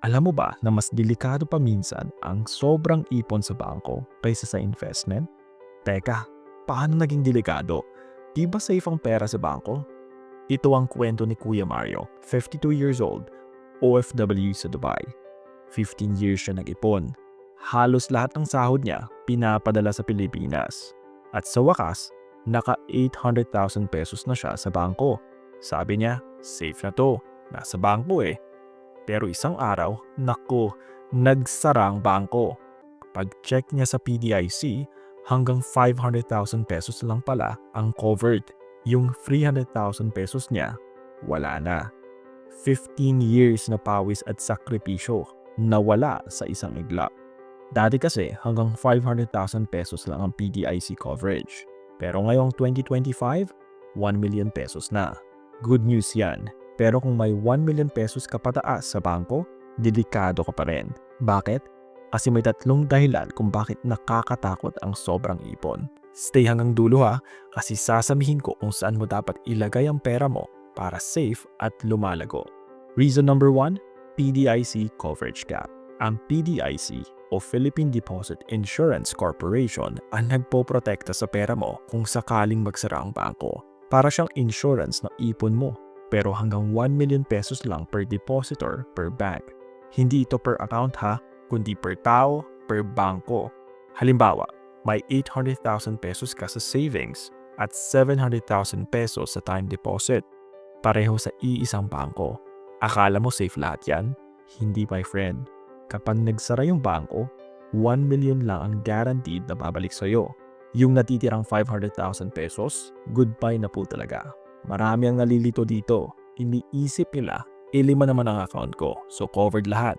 Alam mo ba na mas delikado pa minsan ang sobrang ipon sa bangko kaysa sa investment? Teka, paano naging delikado? Di ba safe ang pera sa bangko? Ito ang kwento ni Kuya Mario, 52 years old, OFW sa Dubai. 15 years siya nag-ipon. Halos lahat ng sahod niya pinapadala sa Pilipinas. At sa wakas, naka 800,000 pesos na siya sa bangko. Sabi niya, safe na to, nasa bangko eh. Pero isang araw, naku, nagsara ang bangko. Pag-check niya sa PDIC, hanggang 500,000 pesos lang pala ang covered. Yung 300,000 pesos niya, wala na. 15 years na pawis at sakripisyo, nawala sa isang iglap. Dati kasi hanggang 500,000 pesos lang ang PDIC coverage. Pero ngayong 2025, 1 million pesos na. Good news yan. Pero kung may 1 million pesos ka pataas sa bangko, delikado ka pa rin. Bakit? Kasi may tatlong dahilan kung bakit nakakatakot ang sobrang ipon. Stay hanggang dulo ha, kasi sasamihin ko kung saan mo dapat ilagay ang pera mo para safe at lumalago. Reason number 1, PDIC coverage gap. Ang PDIC o Philippine Deposit Insurance Corporation ang nagpoprotekta sa pera mo kung sakaling magsara ang bangko. Para siyang insurance na ipon mo pero hanggang 1 million pesos lang per depositor per bank. Hindi ito per account ha, kundi per tao, per bangko. Halimbawa, may 800,000 pesos ka sa savings at 700,000 pesos sa time deposit. Pareho sa iisang bangko. Akala mo safe lahat yan? Hindi my friend. Kapag nagsara yung bangko, 1 million lang ang guaranteed na babalik sa'yo. Yung natitirang 500,000 pesos, goodbye na po talaga. Marami ang nalilito dito. Iniisip nila, eh lima naman ang account ko, so covered lahat.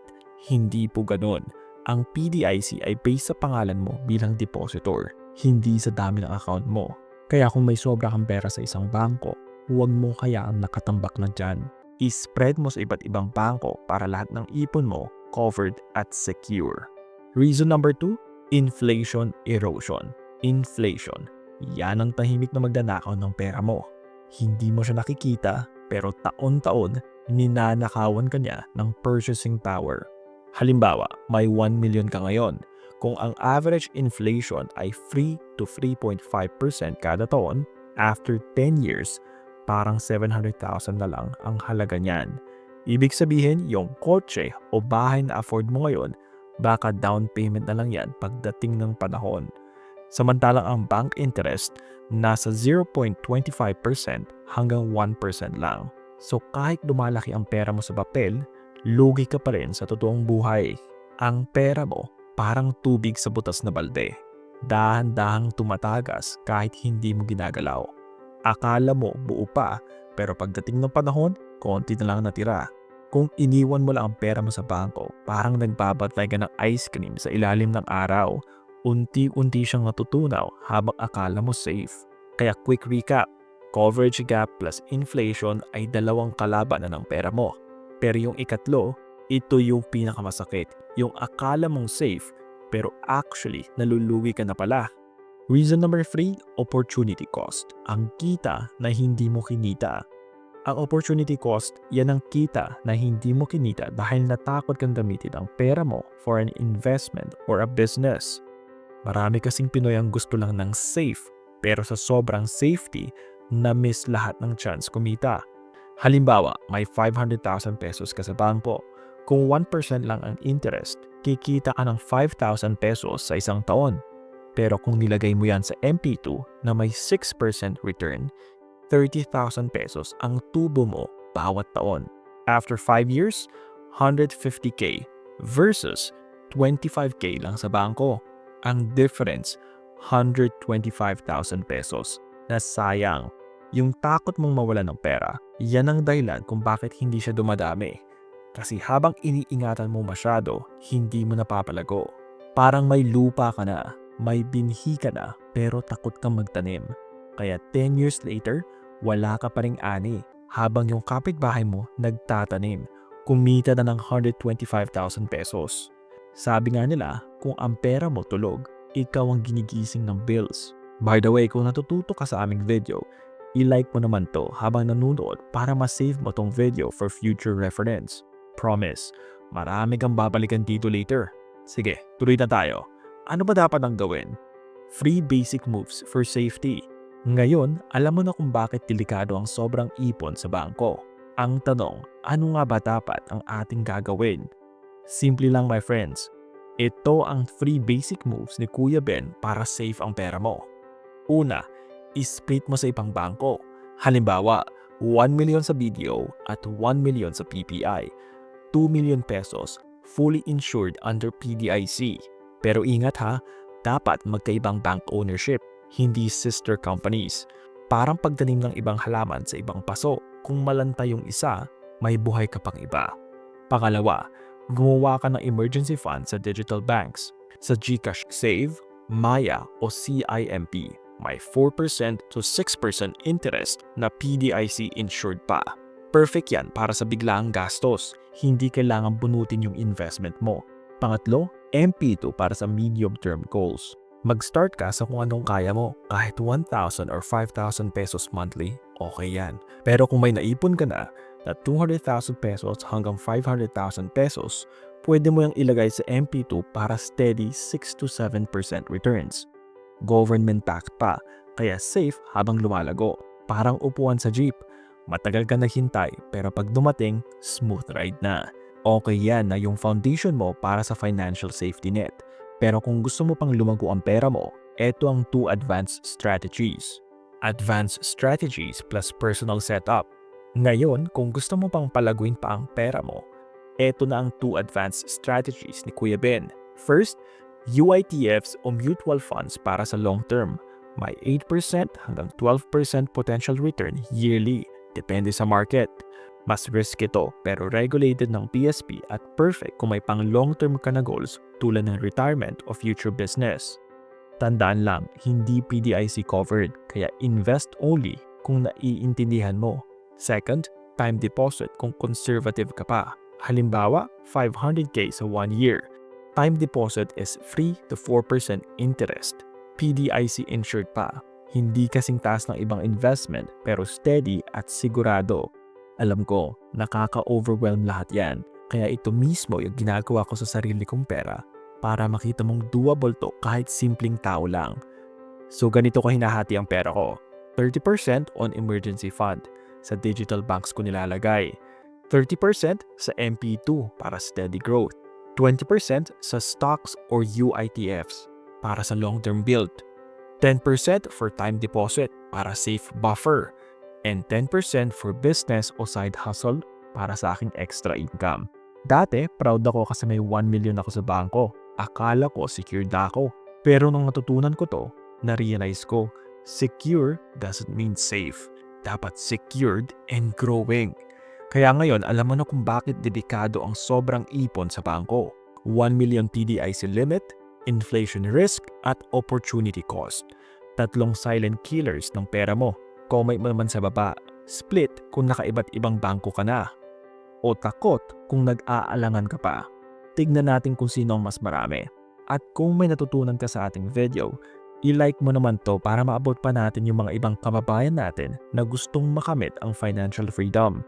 Hindi po ganun. Ang PDIC ay based sa pangalan mo bilang depositor, hindi sa dami ng account mo. Kaya kung may sobra kang pera sa isang bangko, huwag mo kaya ang nakatambak na dyan. I-spread mo sa iba't ibang bangko para lahat ng ipon mo covered at secure. Reason number 2, inflation erosion. Inflation. Yan ang tahimik na magdanakaw ng pera mo. Hindi mo siya nakikita pero taon-taon ninanakawan ka niya ng purchasing power. Halimbawa, may 1 million ka ngayon. Kung ang average inflation ay 3 to 3.5% kada taon, after 10 years, parang 700,000 na lang ang halaga niyan. Ibig sabihin, yung kotse o bahay na afford mo ngayon, baka down payment na lang yan pagdating ng panahon. Samantalang ang bank interest nasa 0.25% hanggang 1% lang. So kahit lumalaki ang pera mo sa papel, lugi ka pa rin sa totoong buhay. Ang pera mo parang tubig sa butas na balde. Dahan-dahang tumatagas kahit hindi mo ginagalaw. Akala mo buo pa, pero pagdating ng panahon, konti na lang natira. Kung iniwan mo lang ang pera mo sa bangko, parang nagbabatay ka ng ice cream sa ilalim ng araw unti-unti siyang natutunaw habang akala mo safe. Kaya quick recap, coverage gap plus inflation ay dalawang kalaban ng pera mo. Pero yung ikatlo, ito yung pinakamasakit. Yung akala mong safe pero actually naluluwi ka na pala. Reason number 3, opportunity cost. Ang kita na hindi mo kinita. Ang opportunity cost, yan ang kita na hindi mo kinita dahil natakot kang gamitin ang pera mo for an investment or a business. Marami kasing Pinoy ang gusto lang ng safe pero sa sobrang safety, na-miss lahat ng chance kumita. Halimbawa, may 500,000 pesos ka sa bangko. Kung 1% lang ang interest, kikita ka ng 5,000 pesos sa isang taon. Pero kung nilagay mo yan sa MP2 na may 6% return, 30,000 pesos ang tubo mo bawat taon. After 5 years, 150k versus 25k lang sa bangko. Ang difference, 125,000 pesos na sayang. Yung takot mong mawala ng pera, yan ang dahilan kung bakit hindi siya dumadami. Kasi habang iniingatan mo masyado, hindi mo napapalago. Parang may lupa ka na, may binhi ka na, pero takot kang magtanim. Kaya 10 years later, wala ka pa ring ani, habang yung kapitbahay mo nagtatanim. Kumita na ng 125,000 pesos. Sabi nga nila, kung ang pera mo tulog, ikaw ang ginigising ng bills. By the way, kung natututo ka sa aming video, i-like mo naman to habang nanonood para ma-save mo tong video for future reference. Promise, Marami kang babalikan dito later. Sige, tuloy na tayo. Ano ba dapat ang gawin? Free basic moves for safety. Ngayon, alam mo na kung bakit delikado ang sobrang ipon sa bangko. Ang tanong, ano nga ba dapat ang ating gagawin? Simple lang my friends. Ito ang free basic moves ni Kuya Ben para safe ang pera mo. Una, split mo sa ibang bangko. Halimbawa, 1 million sa BDO at 1 million sa PPI. 2 million pesos fully insured under PDIC. Pero ingat ha, dapat magkaibang bank ownership, hindi sister companies. Parang pagdanim ng ibang halaman sa ibang paso, kung malanta yung isa, may buhay ka pang iba. Pangalawa, gumawa ka ng emergency fund sa digital banks. Sa GCash Save, Maya o CIMP, may 4% to 6% interest na PDIC insured pa. Perfect yan para sa biglaang gastos. Hindi kailangan bunutin yung investment mo. Pangatlo, MP2 para sa medium-term goals. Mag-start ka sa kung anong kaya mo. Kahit 1,000 or 5,000 pesos monthly, okay yan. Pero kung may naipon ka na, na 200,000 pesos hanggang 500,000 pesos, pwede mo yung ilagay sa MP2 para steady 6 to 7% returns. Government backed pa, kaya safe habang lumalago. Parang upuan sa jeep. Matagal ka naghintay pero pag dumating, smooth ride na. Okay yan na yung foundation mo para sa financial safety net. Pero kung gusto mo pang lumago ang pera mo, eto ang two advanced strategies. Advanced strategies plus personal setup. Ngayon, kung gusto mo pang palaguin pa ang pera mo, eto na ang two advanced strategies ni Kuya Ben. First, UITFs o mutual funds para sa long term. May 8% hanggang 12% potential return yearly, depende sa market. Mas risk ito pero regulated ng PSP at perfect kung may pang long-term ka na goals tulad ng retirement o future business. Tandaan lang, hindi PDIC covered kaya invest only kung naiintindihan mo. Second, time deposit kung conservative ka pa. Halimbawa, 500k sa 1 year. Time deposit is free to 4% interest. PDIC insured pa. Hindi kasing taas ng ibang investment pero steady at sigurado. Alam ko, nakaka-overwhelm lahat yan. Kaya ito mismo yung ginagawa ko sa sarili kong pera para makita mong doable to kahit simpleng tao lang. So ganito ko hinahati ang pera ko. 30% on emergency fund. Sa digital banks ko nilalagay. 30% sa MP2 para steady growth. 20% sa stocks or UITFs para sa long-term build. 10% for time deposit para safe buffer and 10% for business o side hustle para sa aking extra income. Dati, proud ako kasi may 1 million ako sa bangko. Akala ko secured ako. Pero nung natutunan ko to, na-realize ko, secure doesn't mean safe. Dapat secured and growing. Kaya ngayon, alam mo na kung bakit dedikado ang sobrang ipon sa bangko. 1 million PDIC limit, inflation risk, at opportunity cost. Tatlong silent killers ng pera mo comment mo naman sa baba. Split kung nakaiba't ibang bangko ka na. O takot kung nag-aalangan ka pa. Tignan natin kung sino ang mas marami. At kung may natutunan ka sa ating video, i-like mo naman to para maabot pa natin yung mga ibang kababayan natin na gustong makamit ang financial freedom.